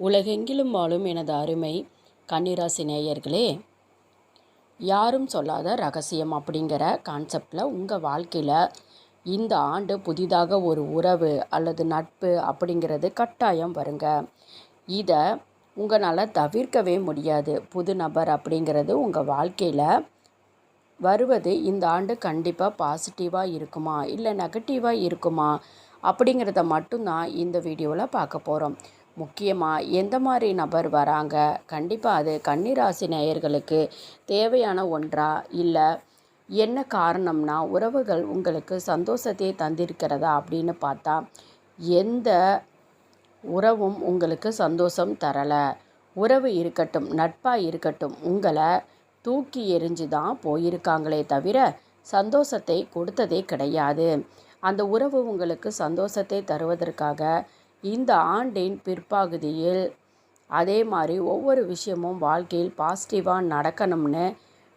உலகெங்கிலும் வாழும் எனது அருமை கன்னிராசி நேயர்களே யாரும் சொல்லாத ரகசியம் அப்படிங்கிற கான்செப்டில் உங்கள் வாழ்க்கையில் இந்த ஆண்டு புதிதாக ஒரு உறவு அல்லது நட்பு அப்படிங்கிறது கட்டாயம் வருங்க. இதை உங்களால் தவிர்க்கவே முடியாது. புது நபர் அப்படிங்கிறது உங்கள் வாழ்க்கையில் வருவது இந்த ஆண்டு கண்டிப்பாக பாசிட்டிவாக இருக்குமா? இல்லை நெகட்டிவாக இருக்குமா? அப்படிங்கிறத மட்டும்தான் இந்த வீடியோவில் பார்க்க போகிறோம் முக்கியமாக எந்த மாதிரி நபர் வராங்க? கண்டிப்பாக அது கன்னிராசி நேயர்களுக்கு தேவையான ஒன்றா? இல்லை என்ன காரணம்னா உறவுகள் உங்களுக்கு சந்தோஷத்தை தந்திருக்கிறதா அப்படின்னு பார்த்தா எந்த உறவும் உங்களுக்கு சந்தோஷம் தரலை. உறவு இருக்கட்டும் நட்பாக இருக்கட்டும் உங்களை தூக்கி எறிஞ்சு தான் போயிருக்காங்களே தவிர சந்தோஷத்தை கொடுத்ததே கிடையாது. அந்த உறவு உங்களுக்கு சந்தோஷத்தை தருவதற்காக இந்த ஆண்டின் பிற்பகுதியில் அதே மாதிரி ஒவ்வொரு விஷயமும் வாழ்க்கையில் பாசிட்டிவாக நடக்கணும்னு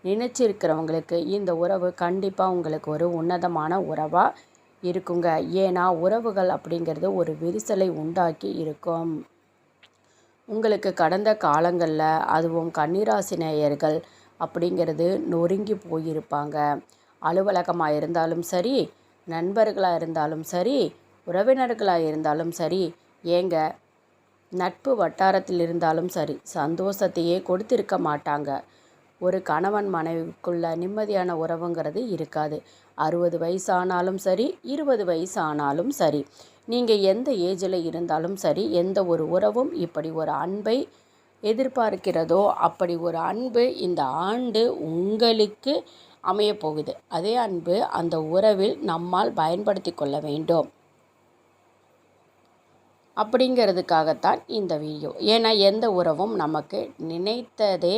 நினச்சிருக்கிறவங்களுக்கு இந்த உறவு கண்டிப்பாக உங்களுக்கு ஒரு உன்னதமான உறவாக இருக்குங்க. ஏன்னா உறவுகள் அப்படிங்கிறது ஒரு விரிசலை உண்டாக்கி இருக்கும். உங்களுக்கு கடந்த காலங்களில் அதுவும் கன்னிராசி நேயர்கள் அப்படிங்கிறது நொறுங்கி போயிருப்பாங்க. அலுவலகமாக இருந்தாலும் சரி நண்பர்களாக இருந்தாலும் சரி உறவினர்களாக இருந்தாலும் சரி ஏங்க நட்பு வட்டாரத்தில் இருந்தாலும் சரி சந்தோஷத்தையே கொடுத்திருக்க மாட்டாங்க. ஒரு கணவன் மனைவிக்குள்ள நிம்மதியான உறவுங்கிறது இருக்காது. அறுபது வயசு ஆனாலும் சரி இருபது வயசு ஆனாலும் சரி நீங்கள் எந்த ஏஜில் இருந்தாலும் சரி எந்த ஒரு உறவும் இப்படி ஒரு அன்பை எதிர்பார்க்கிறதோ அப்படி ஒரு அன்பு இந்த ஆண்டு உங்களுக்கு அமையப்போகுது. அதே அன்பு அந்த உறவில் நம்மால் பயன்படுத்தி கொள்ள வேண்டும். அப்படிங்கிறதுக்காகத்தான் இந்த வீடியோ. ஏன்னா எந்த உறவும் நமக்கு நினைத்ததே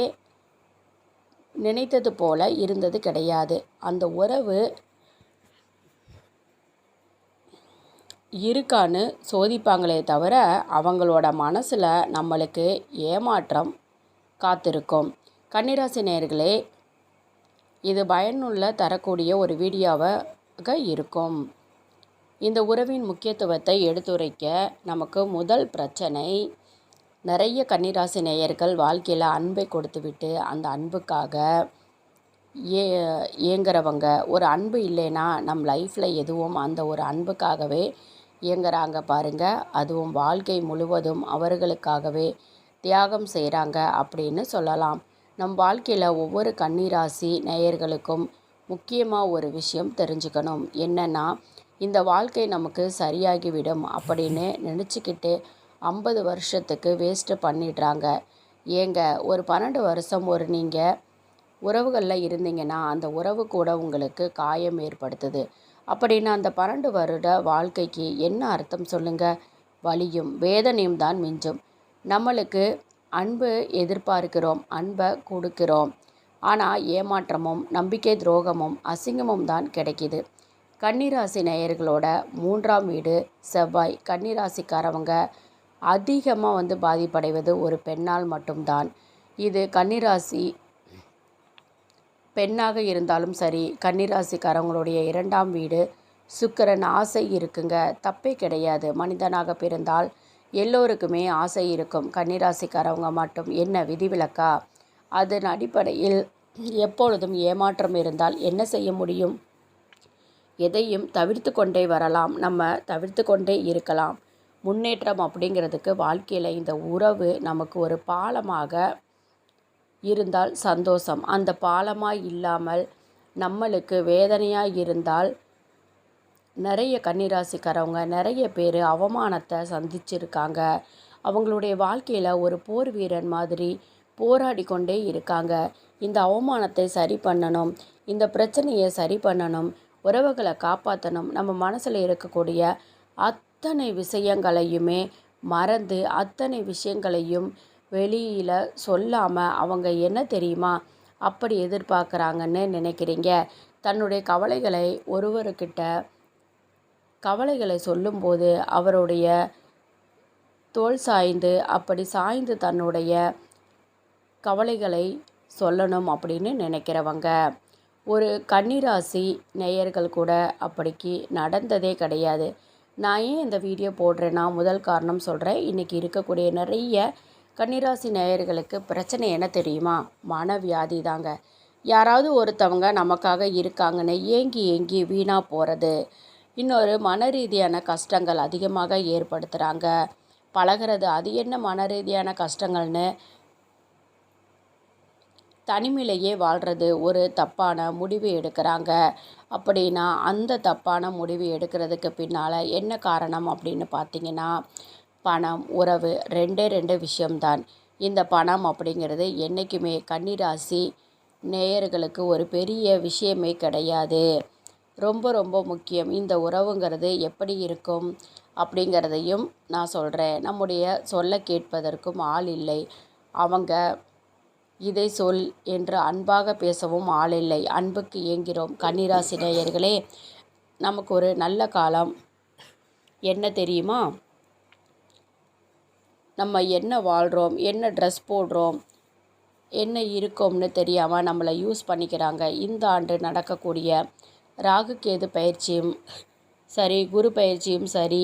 நினைத்தது போல இருந்தது கிடையாது. அந்த உறவு இருக்கான்னு சோதிப்பாங்களே தவிர அவங்களோட மனசில் நம்மளுக்கு ஏமாற்றம் காத்திருக்கும். கன்னிராசி நேர்களே இது பயனுள்ள தரக்கூடிய ஒரு வீடியோவாக இருக்கும். இந்த உறவின் முக்கியத்துவத்தை எடுத்துரைக்க நமக்கு முதல் பிரச்சனை நிறைய கன்னிராசி நேயர்கள் வாழ்க்கையில் அன்பை கொடுத்துவிட்டு அந்த அன்புக்காக ஏ ஏங்குறவங்க. ஒரு அன்பு இல்லைன்னா நம் லைஃப்பில் எதுவும் அந்த ஒரு அன்புக்காகவே இயங்குறாங்க பாருங்கள் அதுவும் வாழ்க்கை முழுவதும் அவர்களுக்காகவே தியாகம் செய்கிறாங்க அப்படின்னு சொல்லலாம். நம் வாழ்க்கையில் ஒவ்வொரு கன்னிராசி நேயர்களுக்கும் முக்கியமாக ஒரு விஷயம் தெரிஞ்சுக்கணும். என்னென்னா இந்த வாழ்க்கை நமக்கு சரியாகிவிடும் அப்படின்னு நினச்சிக்கிட்டு ஐம்பது வருஷத்துக்கு வேஸ்ட்டு பண்ணிடுறாங்க. ஏங்க ஒரு பன்னெண்டு வருஷம் ஒரு நீங்கள் உறவுகளில் இருந்தீங்கன்னா அந்த உறவு கூட உங்களுக்கு காயம் ஏற்படுத்துது. அப்படின்னா அந்த பன்னெண்டு வருட வாழ்க்கைக்கு என்ன அர்த்தம் சொல்லுங்கள் வலியும் வேதனையும் தான் மிஞ்சும். நம்மளுக்கு அன்பு எதிர்பார்க்கிறோம் அன்பை கொடுக்கிறோம். ஆனால் ஏமாற்றமும் நம்பிக்கை துரோகமும் அசிங்கமும் தான் கிடைக்கிது. கன்னிராசி நேயர்களோட மூன்றாம் வீடு செவ்வாய். கன்னிராசிக்காரவங்க அதிகமாக வந்து பாதிப்படைவது ஒரு பெண்ணால் மட்டும்தான். இது கன்னிராசி பெண்ணாக இருந்தாலும் சரி கன்னிராசிக்காரவங்களுடைய இரண்டாம் வீடு சுக்கரன் ஆசை இருக்குங்க. தப்பே கிடையாது. மனிதனாக பிறந்தால் எல்லோருக்குமே ஆசை இருக்கும். கன்னிராசிக்காரவங்க மட்டும் என்ன விதிவிலக்கா? அதன் அடிப்படையில் எப்பொழுதும் ஏமாற்றம் இருந்தால் என்ன செய்ய முடியும்? எதையும் தவிர்த்து கொண்டே வரலாம். நம்ம தவிர்த்து கொண்டே இருக்கலாம். முன்னேற்றம் அப்படிங்கிறதுக்கு வாழ்க்கையில் இந்த உறவு நமக்கு ஒரு பாலமாக இருந்தால் சந்தோஷம். அந்த பாலமாக இல்லாமல் நம்மளுக்கு வேதனையாக இருந்தால் நிறைய கன்னிராசிக்காரவங்க நிறைய பேர் அவமானத்தை சந்திச்சிருக்காங்க. அவங்களுடைய வாழ்க்கையில் ஒரு போர் வீரன் மாதிரி போராடி கொண்டே இருக்காங்க. இந்த அவமானத்தை சரி பண்ணணும். இந்த பிரச்சனையை சரி பண்ணணும். உறவுகளை காப்பாற்றணும் நம்ம மனசில் இருக்கக்கூடிய அத்தனை விஷயங்களையுமே மறந்து அத்தனை விஷயங்களையும் வெளியில் சொல்லாமல் அவங்க என்ன தெரியுமா? அப்படி எதிர்பார்க்குறாங்கன்னு நினைக்கிறீங்க. தன்னுடைய கவலைகளை ஒருவருக்கிட்ட கவலைகளை சொல்லும்போது அவருடைய தோல் சாய்ந்து அப்படி சாய்ந்து தன்னுடைய கவலைகளை சொல்லணும் அப்படின்னு நினைக்கிறவங்க. ஒரு கன்னிராசி நேயர்கள் கூட அப்படிக்கு நடந்ததே கிடையாது. நான் ஏன் இந்த வீடியோ போடுறேன்னா முதல் காரணம் சொல்கிறேன் இன்றைக்கி இருக்கக்கூடிய நிறைய கன்னிராசி நேயர்களுக்கு பிரச்சனை என்ன தெரியுமா? மனவியாதி தாங்க. யாராவது ஒருத்தவங்க நமக்காக இருக்காங்கன்னு ஏங்கி ஏங்கி வீணாக போகிறது இன்னொரு மன ரீதியான கஷ்டங்கள் அதிகமாக ஏற்படுத்துகிறாங்க பழகிறது அது என்ன மன ரீதியான கஷ்டங்கள்னு தனிமையிலேயே வாழ்கிறது ஒரு தப்பான முடிவு எடுக்கிறாங்க. அப்படின்னா அந்த தப்பான முடிவு எடுக்கிறதுக்கு பின்னால் என்ன காரணம் அப்படின்னு பார்த்தீங்கன்னா பணம் உறவு ரெண்டே ரெண்டு விஷயம்தான். இந்த பணம் அப்படிங்கிறது என்றைக்குமே கன்னிராசி நேயர்களுக்கு ஒரு பெரிய விஷயமே கிடையாது. ரொம்ப ரொம்ப முக்கியம். இந்த உறவுங்கிறது எப்படி இருக்கும் அப்படிங்கிறதையும் நான் சொல்கிறேன் நம்முடைய சொல்ல கேட்பதற்கும் ஆள் இல்லை. அவங்க இதை சொல் என்று அன்பாக பேசவும் ஆளில்லை. அன்புக்கு இயங்கிறோம் கன்னிராசி நேயர்களே நமக்கு ஒரு நல்ல காலம். என்ன தெரியுமா? நம்ம என்ன வாழ்கிறோம் என்ன ட்ரெஸ் போடுறோம்? என்ன இருக்கோம்னு தெரியாமல் நம்மளை யூஸ் பண்ணிக்கிறாங்க. இந்த ஆண்டு நடக்கக்கூடிய ராகு கேது பயிற்சியும் சரி குரு பயிற்சியும் சரி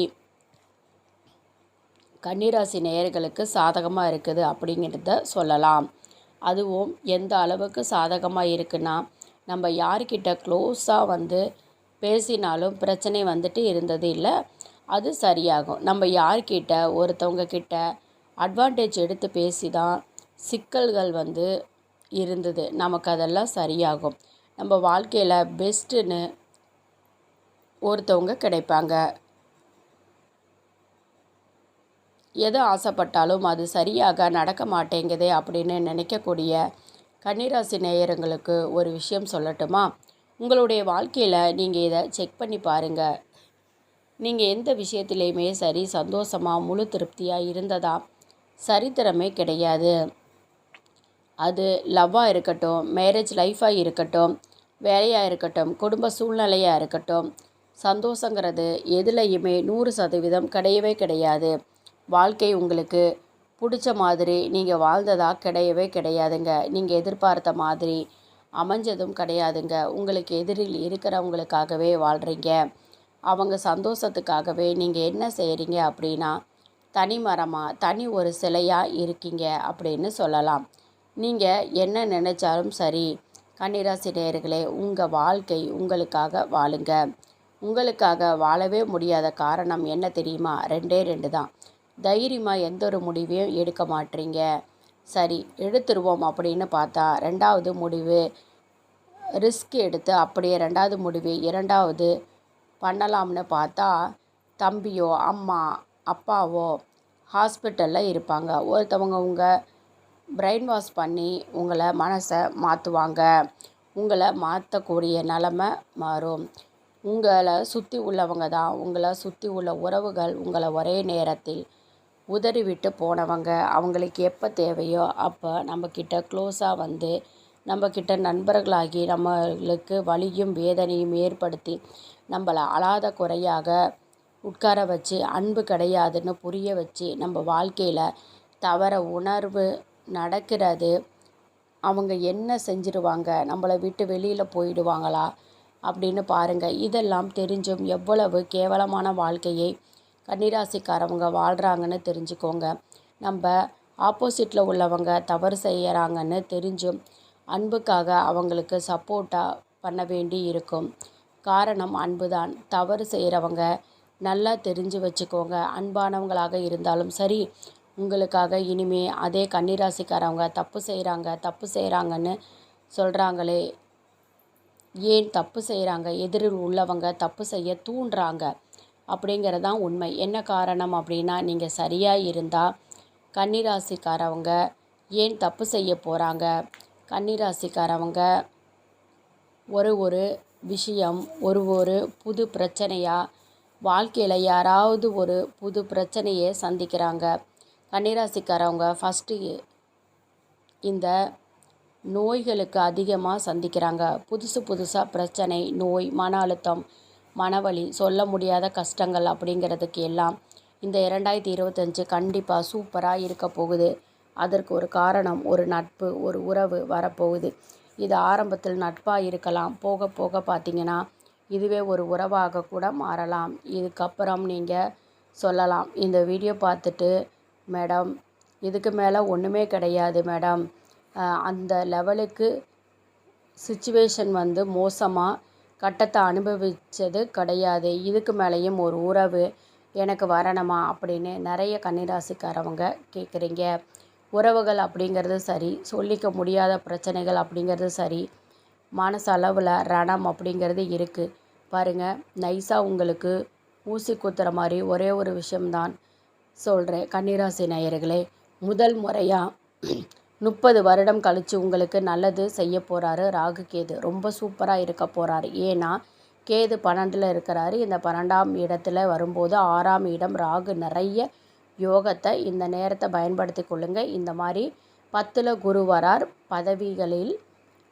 கன்னிராசி நேயர்களுக்கு சாதகமாக இருக்குது அப்படிங்கிறத சொல்லலாம். அதுவும் எந்த அளவுக்கு சாதகமாக இருக்குன்னா நம்ம யார்கிட்ட க்ளோஸாக வந்து பேசினாலும் பிரச்சனை வந்துட்டு இருந்தது இல்லை. அது சரியாகும். நம்ம யார்கிட்ட ஒருத்தவங்க கிட்ட அட்வான்டேஜ் எடுத்து பேசி தான் சிக்கல்கள் வந்து இருந்தது. நமக்கு அதெல்லாம் சரியாகும். நம்ம வாழ்க்கையில் பெஸ்ட்டுன்னு ஒருத்தவங்க கிடைப்பாங்க. எது ஆசைப்பட்டாலும் அது சரியாக நடக்க மாட்டேங்குதே அப்படின்னு நினைக்கக்கூடிய கன்னிராசி நேயர்களுக்கு ஒரு விஷயம் சொல்லட்டுமா? உங்களுடைய வாழ்க்கையில் நீங்கள் இதை செக் பண்ணி பாருங்கள் நீங்கள் எந்த விஷயத்துலேயுமே சரி சந்தோஷமாக முழு திருப்தியாக இருந்ததா? சரித்திரமே கிடையாது. அது லவ்வாக இருக்கட்டும் மேரேஜ் லைஃபாக இருக்கட்டும் வேலையாக இருக்கட்டும் குடும்ப சூழ்நிலையாக இருக்கட்டும் சந்தோஷங்கிறது எதுலேயுமே நூறு சதவீதம் கிடையவே கிடையாது. வாழ்க்கை உங்களுக்கு பிடிச்ச மாதிரி நீங்கள் வாழ்ந்ததாக கிடையவே கிடையாதுங்க. நீங்கள் எதிர்பார்த்த மாதிரி அமைஞ்சதும் கிடையாதுங்க. உங்களுக்கு எதிரில் இருக்கிறவங்களுக்காகவே வாழ்கிறீங்க அவங்க சந்தோஷத்துக்காகவே நீங்கள் என்ன செய்கிறீங்க அப்படின்னா தனி மரமாக தனி ஒரு சிலையாக இருக்கீங்க அப்படின்னு சொல்லலாம். நீங்கள் என்ன நினச்சாலும் சரி கன்னிராசி நேயர்களே உங்கள் வாழ்க்கை உங்களுக்காக வாழுங்க. உங்களுக்காக வாழவே முடியாத காரணம் என்ன தெரியுமா? ரெண்டே ரெண்டு தான். தைரியமாக எந்த ஒரு முடிவையும் எடுக்க மாட்டீங்க. சரி எடுத்துருவோம் அப்படின்னு பார்த்தா ரெண்டாவது முடிவு ரிஸ்க் எடுத்து அப்படியே ரெண்டாவது முடிவு இரண்டாவது பண்ணலாம்னு பார்த்தா தம்பியோ அம்மா அப்பாவோ ஹாஸ்பிட்டலில் இருப்பாங்க. ஒருத்தவங்க உங்கள் பிரெயின் வாஷ் பண்ணி உங்களை மனசை மாற்றுவாங்க உங்களை மாற்றக்கூடிய நிலமை மாறும். உங்களை சுற்றி உள்ளவங்க தான் உங்களை சுற்றி உள்ள உறவுகள் உங்களை ஒரே நேரத்தில் உதறிவிட்டு போனவங்க அவங்களுக்கு எப்போ தேவையோ அப்போ நம்மக்கிட்ட க்ளோஸாக வந்து நம்மக்கிட்ட நண்பர்களாகி நம்மளுக்கு வலியும் வேதனையும் ஏற்படுத்தி நம்மளை அழாத குறையாக உட்கார வச்சு அன்பு கிடையாதுன்னு புரிய வச்சு நம்ம வாழ்க்கையில் தவற உணர்வு நடக்கிறது. அவங்க என்ன செஞ்சிருவாங்க? நம்மளை விட்டு வெளியில் போயிடுவாங்களா? அப்படின்னு பாருங்கள் இதெல்லாம் தெரிஞ்சும் எவ்வளவு கேவலமான வாழ்க்கையை கன்னிராசிக்காரவங்க வாழ்கிறாங்கன்னு தெரிஞ்சுக்கோங்க. நம்ம ஆப்போசிட்டில் உள்ளவங்க தவறு செய்கிறாங்கன்னு தெரிஞ்சும் அன்புக்காக அவங்களுக்கு சப்போர்ட்டாக பண்ண வேண்டி இருக்கும். காரணம் அன்பு தான் தவறு செய்கிறவங்க நல்லா தெரிஞ்சு வச்சுக்கோங்க. அன்பானவங்களாக இருந்தாலும் சரி உங்களுக்காக இனிமே அதே கன்னிராசிக்காரவங்க தப்பு செய்கிறாங்க தப்பு செய்கிறாங்கன்னு சொல்கிறாங்களே ஏன் தப்பு செய்கிறாங்க எதிரில் உள்ளவங்க தப்பு செய்ய தூண்டுறாங்க. அப்படிங்கிறதான் உண்மை. என்ன காரணம் அப்படின்னா நீங்கள் சரியாக இருந்தால் கன்னிராசிக்காரவங்க ஏன் தப்பு செய்ய போகிறாங்க கன்னிராசிக்காரவங்க ஒரு ஒரு விஷயம் ஒரு ஒரு புது பிரச்சனையாக வாழ்க்கையில் யாராவது ஒரு புது பிரச்சனையை சந்திக்கிறாங்க. கன்னிராசிக்காரவங்க ஃபஸ்ட்டு இந்த நோய்களுக்கு அதிகமாக சந்திக்கிறாங்க. புதுசு புதுசாக பிரச்சனை நோய் மன அழுத்தம் மனவலி சொல்ல முடியாத கஷ்டங்கள் அப்படிங்கிறதுக்கு எல்லாம் இந்த இரண்டாயிரத்தி இருபத்தஞ்சு கண்டிப்பாக சூப்பராக இருக்க போகுது. அதற்கு ஒரு காரணம் ஒரு நட்பு ஒரு உறவு வரப்போகுது. இது ஆரம்பத்தில் நட்பாக இருக்கலாம். போக போக பார்த்திங்கன்னா இதுவே ஒரு உறவாக கூட மாறலாம். இதுக்கப்புறம் நீங்கள் சொல்லலாம். இந்த வீடியோ பார்த்துட்டு மேடம் இதுக்கு மேலே ஒன்றுமே கிடையாது மேடம். அந்த லெவலுக்கு சுச்சுவேஷன் வந்து மோசமாக கட்டத்தை அனுபவித்தது கிடையாது. இதுக்கு மேலேயும் ஒரு உறவு எனக்கு வரணுமா அப்படின்னு நிறைய கன்னிராசிக்காரவங்க கேட்குறீங்க உறவுகள் அப்படிங்கிறது சரி சொல்லிக்க முடியாத பிரச்சனைகள் அப்படிங்கிறது சரி மனசளவில் ரணம் அப்படிங்கிறது இருக்குது பாருங்கள் நைஸாக உங்களுக்கு ஊசி குத்துற மாதிரி ஒரே ஒரு விஷயம்தான் சொல்கிறேன் கன்னிராசி நேயர்களே. முதல் முறையாக முப்பது வருடம் கழித்து உங்களுக்கு நல்லது செய்ய போகிறாரு ராகு கேது. ரொம்ப சூப்பராக இருக்க போகிறாரு ஏன்னா கேது பன்னெண்டில் இருக்கிறாரு. இந்த பன்னெண்டாம் இடத்துல வரும்போது ஆறாம் இடம் ராகு. நிறைய யோகத்தை இந்த நேரத்தை பயன்படுத்தி கொள்ளுங்கள் இந்த மாதிரி பத்தில் குரு வரார். பதவிகளில்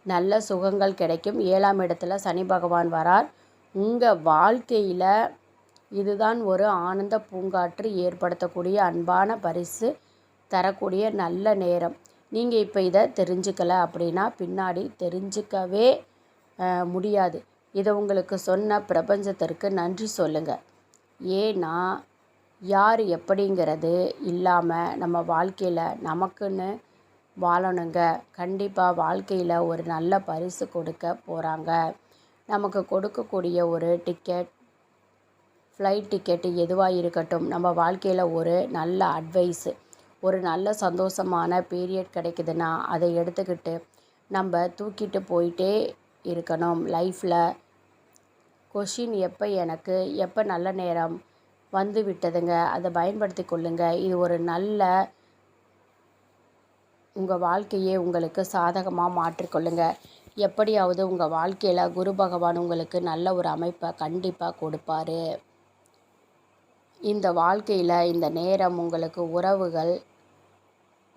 நல்ல சுகங்கள் கிடைக்கும். ஏழாம் இடத்துல சனி பகவான் வரார். உங்கள் வாழ்க்கையில் இதுதான் ஒரு ஆனந்த பூங்காற்று ஏற்படுத்தக்கூடிய அன்பான பரிசு தரக்கூடிய நல்ல நேரம். நீங்கள் இப்போ இதை தெரிஞ்சுக்கல அப்படின்னா பின்னாடி தெரிஞ்சுக்கவே முடியாது. இதை உங்களுக்கு சொன்ன பிரபஞ்சத்திற்கு நன்றி சொல்லுங்கள் ஏன்னா யார் எப்படிங்கிறது இல்லாமல் நம்ம வாழ்க்கையில் நமக்குன்னு வாழணுங்க. கண்டிப்பாக வாழ்க்கையில் ஒரு நல்ல பரிசு கொடுக்க போகிறாங்க நமக்கு கொடுக்கக்கூடிய ஒரு டிக்கெட் ஃப்ளைட் டிக்கெட்டு எதுவாக இருக்கட்டும் நம்ம வாழ்க்கையில் ஒரு நல்ல அட்வைஸு ஒரு நல்ல சந்தோஷமான பீரியட் கிடைக்குதுன்னா அதை எடுத்துக்கிட்டு நம்ம தூக்கிட்டு போயிட்டே இருக்கணும். லைஃப்பில் கொஷின் எப்போ எனக்கு எப்போ நல்ல நேரம் வந்து விட்டதுங்க? அதை பயன்படுத்தி கொள்ளுங்கள் இது ஒரு நல்ல உங்கள் வாழ்க்கையே உங்களுக்கு சாதகமாக மாற்றிக்கொள்ளுங்க எப்படியாவது உங்கள் வாழ்க்கையில் குரு பகவான் உங்களுக்கு நல்ல ஒரு அமைப்பை கண்டிப்பாக கொடுப்பாரு. இந்த வாழ்க்கையில் இந்த நேரம் உங்களுக்கு உறவுகள்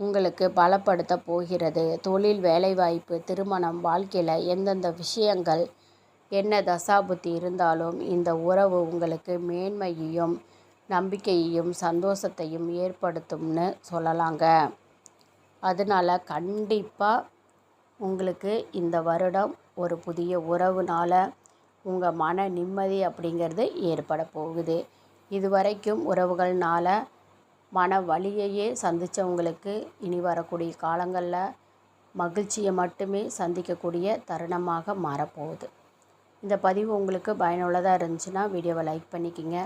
உங்களுக்கு பலப்படுத்த போகிறது. தொழில் வேலைவாய்ப்பு திருமணம் வாழ்க்கையில் எந்தெந்த விஷயங்கள் என்ன தசாபுத்தி இருந்தாலும் இந்த உறவு உங்களுக்கு மேன்மையையும் நம்பிக்கையையும் சந்தோஷத்தையும் ஏற்படுத்தும்னு சொல்லலாங்க. அதனால் கண்டிப்பாக உங்களுக்கு இந்த வருடம் ஒரு புதிய உறவுனால் உங்கள் மன நிம்மதி அப்படிங்கிறது ஏற்பட போகுது. இதுவரைக்கும் உறவுகள்னால் மன வலியையே சந்தித்தவங்களுக்கு இனி வரக்கூடிய காலங்களில் மகிழ்ச்சியை மட்டுமே சந்திக்கக்கூடிய தருணமாக மாறப்போகுது. இந்த பதிவு உங்களுக்கு பயனுள்ளதாக இருந்துச்சுன்னா வீடியோவை லைக் பண்ணிக்கோங்க.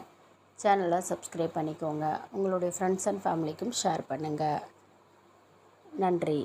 சேனலை சப்ஸ்கிரைப் பண்ணிக்கோங்க. உங்களுடைய ஃப்ரெண்ட்ஸ் அண்ட் ஃபேமிலிக்கும் ஷேர் பண்ணுங்கள் நன்றி.